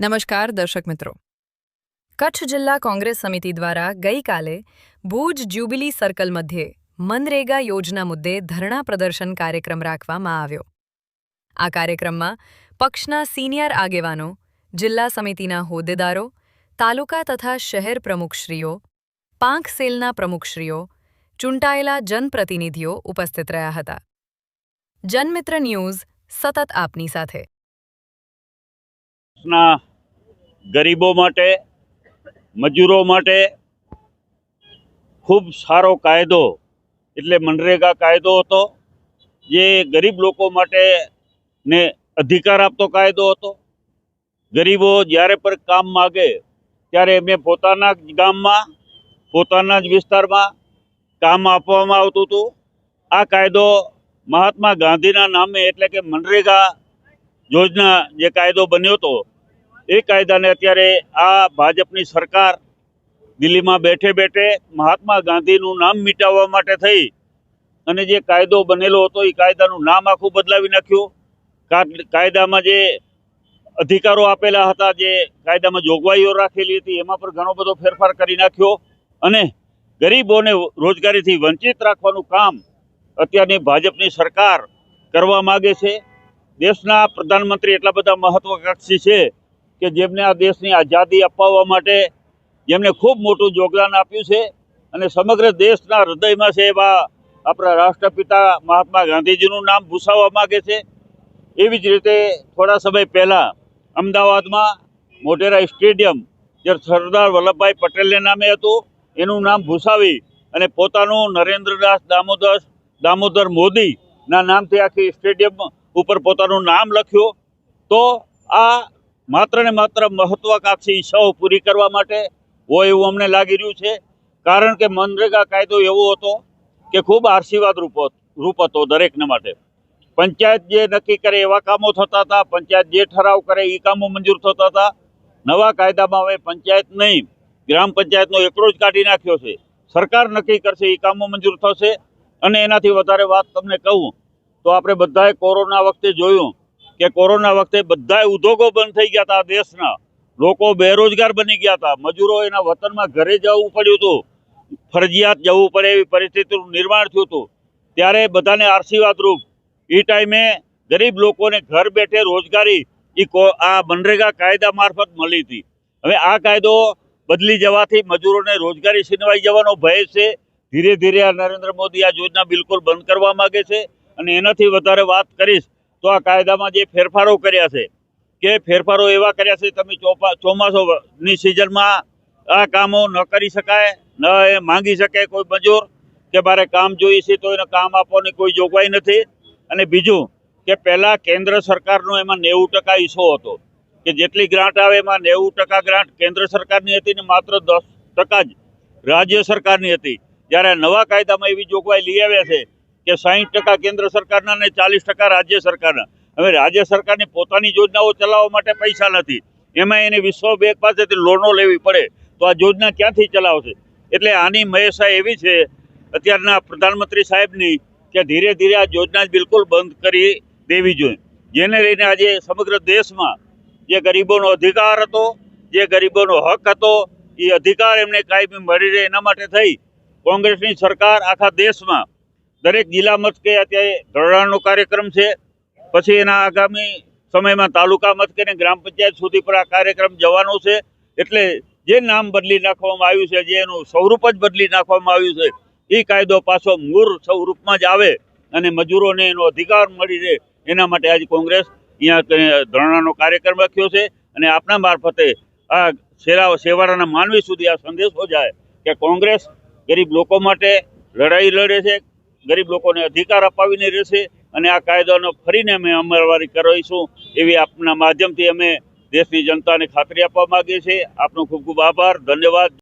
નમસ્કાર, દર્શક મિત્રો. કચ્છ જિલ્લા કોંગ્રેસ સમિતિ દ્વારા ગઈકાલે ભુજ જ્યુબિલી સર્કલ મધ્યે મનરેગા યોજના મુદ્દે ધરણા પ્રદર્શન કાર્યક્રમ રાખવામાં આવ્યો. આ કાર્યક્રમમાં પક્ષના સિનિયર આગેવાનો, જિલ્લા સમિતિના હોદ્દેદારો, તાલુકા તથા શહેર પ્રમુખશ્રીઓ, પાંખ સેલના પ્રમુખશ્રીઓ, ચૂંટાયેલા જનપ્રતિનિધિઓ ઉપસ્થિત રહ્યા હતા. જનમિત્ર ન્યૂઝ સતત આપની સાથે. ગરીબો માટે, મજૂરો માટે ખૂબ સારો કાયદો, એટલે મનરેગા કાયદો હતો, જે ગરીબ લોકો માટે ને અધિકાર આપતો કાયદો હતો. ગરીબો જ્યારે પણ કામ માગે, ત્યારે એમને પોતાના ગામમાં, પોતાના જ વિસ્તારમાં કામ આપવામાં આવતું હતું. આ કાયદો મહાત્મા ગાંધીના નામે એટલે કે મનરેગા યોજના જે કાયદો બન્યો હતો એ કાયદાને અત્યારે આ ભાજપની સરકાર દિલ્હીમાં બેઠે બેઠે મહાત્મા ગાંધીનું નામ મિટાવવા માટે થઈ અને જે કાયદો બનેલો હતો એ કાયદાનું નામ આખું બદલાવી નાખ્યું. કાયદામાં જે અધિકારો આપેલા હતા, જે કાયદામાં જોગવાઈઓ રાખેલી હતી, એમાં પણ ઘણો બધો ફેરફાર કરી નાખ્યો અને ગરીબોને રોજગારીથી વંચિત રાખવાનું કામ અત્યારની ભાજપની સરકાર કરવા માગે છે. દેશના પ્રધાનમંત્રી એટલા બધા મહત્વકાંક્ષી છે કે જેમને આ દેશની આઝાદી અપાવવા માટે જેમને ખૂબ મોટું યોગદાન આપ્યું છે અને સમગ્ર દેશના હૃદયમાં છે એવા આપણા રાષ્ટ્રપિતા મહાત્મા ગાંધીજીનું નામ ભૂસાવવા માગે છે. એવી જ રીતે થોડા સમય પહેલાં અમદાવાદમાં મોટેરા સ્ટેડિયમ જે સરદાર વલ્લભભાઈ પટેલને નામે હતું, એનું નામ ભૂસાવી અને પોતાનું નરેન્દ્રદાસ દામોદર દામોદર મોદીના નામથી આખી સ્ટેડિયમ ઉપર પોતાનું નામ લખ્યું. તો આ માત્ર ને માત્ર મહત્વાકાંક્ષી ઈચ્છાઓ પૂરી કરવા માટે હોય એવું અમને લાગી રહ્યું છે. કારણ કે મનરેગા કાયદો એવો હતો કે ખૂબ આશીર્વાદ રૂપ રૂપ હતો દરેકને માટે. પંચાયત જે નક્કી કરે એવા કામો થતા હતા, પંચાયત જે ઠરાવ કરે એ કામો મંજૂર થતા હતા. નવા કાયદામાં હવે પંચાયત નહીં, ગ્રામ પંચાયતનો એકડો જ કાઢી નાખ્યો છે. સરકાર નક્કી કરશે એ કામો મંજૂર થશે. અને એનાથી વધારે વાત તમને કહું, તો આપણે બધાએ કોરોના વખતે જોયું કે કોરોના વખતે બધા ઉદ્યોગો બંધ થઈ ગયા હતા દેશના. લોકો બેરોજગાર બની ગયા હતા મજૂરો એના વતનમાં ઘરે જવું પડ્યું હતું ફરજિયાત જવું પડે એવી પરિસ્થિતિનું નિર્માણ થયું હતું ત્યારે બધાને આશીર્વાદરૂપ એ ટાઈમે ગરીબ લોકોને ઘર બેઠે રોજગારી એ આ મનરેગા કાયદા મારફત મળી હતી. હવે આ કાયદો બદલી જવાથી મજૂરોને રોજગારી છીનવાઈ જવાનો ભય છે. ધીરે ધીરે આ નરેન્દ્ર મોદી આ યોજના બિલકુલ બંધ કરવા માંગે છે. અને એનાથી વધારે વાત કરીશ તો આ કાયદામાં જે ફેરફારો કર્યા છે, કે ફેરફારો એવા કર્યા છે, તમે ચોમાસોની સિઝનમાં આ કામો ન કરી શકાય, ન એ માંગી શકે કોઈ મજૂર કે મારે કામ જોઈએ છે તો એને કામ આપવાની કોઈ જોગવાઈ નથી. અને બીજું કે પહેલાં કેન્દ્ર સરકારનો એમાં નેવું ટકા હિસ્સો હતો, કે જેટલી ગ્રાન્ટ આવે એમાં નેવું ટકા ગ્રાન્ટ કેન્દ્ર સરકારની હતી ને માત્ર દસ ટકા જ રાજ્ય સરકારની હતી. જ્યારે નવા કાયદામાં એવી જોગવાઈ લઈ આવ્યા છે કે સાહીઠ ટકા કેન્દ્ર સરકારના અને ચાલીસ ટકા રાજ્ય સરકારના. હવે રાજ્ય સરકારની પોતાની યોજનાઓ ચલાવવા માટે પૈસા નથી. એમાં એને વિશ્વ બેંક પાસેથી લોનો લેવી પડે તો આ યોજના ક્યાંથી ચલાવશે? એટલે આની મહેસા એવી છે, અત્યારના પ્રધાનમંત્રી સાહેબની, કે ધીરે ધીરે આ યોજના બિલકુલ બંધ કરી દેવી જોઈએ. જેને લઈને આજે સમગ્ર દેશમાં જે ગરીબોનો અધિકાર હતો, જે ગરીબોનો હક હતો, એ અધિકાર એમને કાયમી મળી રહે એના માટે થઈ. કોંગ્રેસની સરકાર આખા દેશમાં દરેક જિલ્લા મથકે અત્યારે ધરણાનો કાર્યક્રમ છે. પછી એના આગામી સમયમાં તાલુકા મથકે ને ગ્રામ પંચાયત સુધી પર આ કાર્યક્રમ જવાનો છે. એટલે જે નામ બદલી નાખવામાં આવ્યું છે, જે એનું સ્વરૂપ જ બદલી નાખવામાં આવ્યું છે એ કાયદો પાછો મૂળ સ્વરૂપમાં જ આવે અને મજૂરોને એનો અધિકાર મળી રહે. એના માટે આજે કોંગ્રેસ અહીંયા ધરણાનો કાર્યક્રમ રાખ્યો છે અને આપના મારફતે આ શેરા સેવાળાના માનવી સુધી આ સંદેશો જાય કે કોંગ્રેસ ગરીબ લોકો માટે લડાઈ લડે છે ગરીબ લોકોને અધિકાર અપાવીને રહેશે અને આ કાયદાનો ફરીને અમે અમલવારી કરાવીશું એવી આપના માધ્યમથી અમે દેશની જનતાને ખાતરી આપવા માગીએ છીએ. આપનો ખૂબ ખૂબ આભાર. ધન્યવાદ.